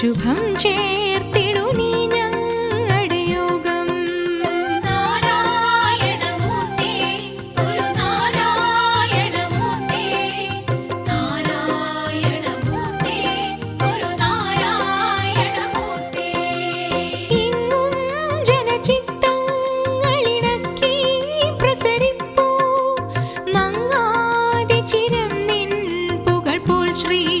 ശുഭം ചേർത്തിടു നീ ഞങ്ങളുടെ യോഗം. ഇങ്ങും ജനചിത്തങ്ങളിണക്കി പ്രസരിപ്പൂ. മങ്ങാതെ ചിരം നിൻ പുകൾ പോൽ ശ്രീ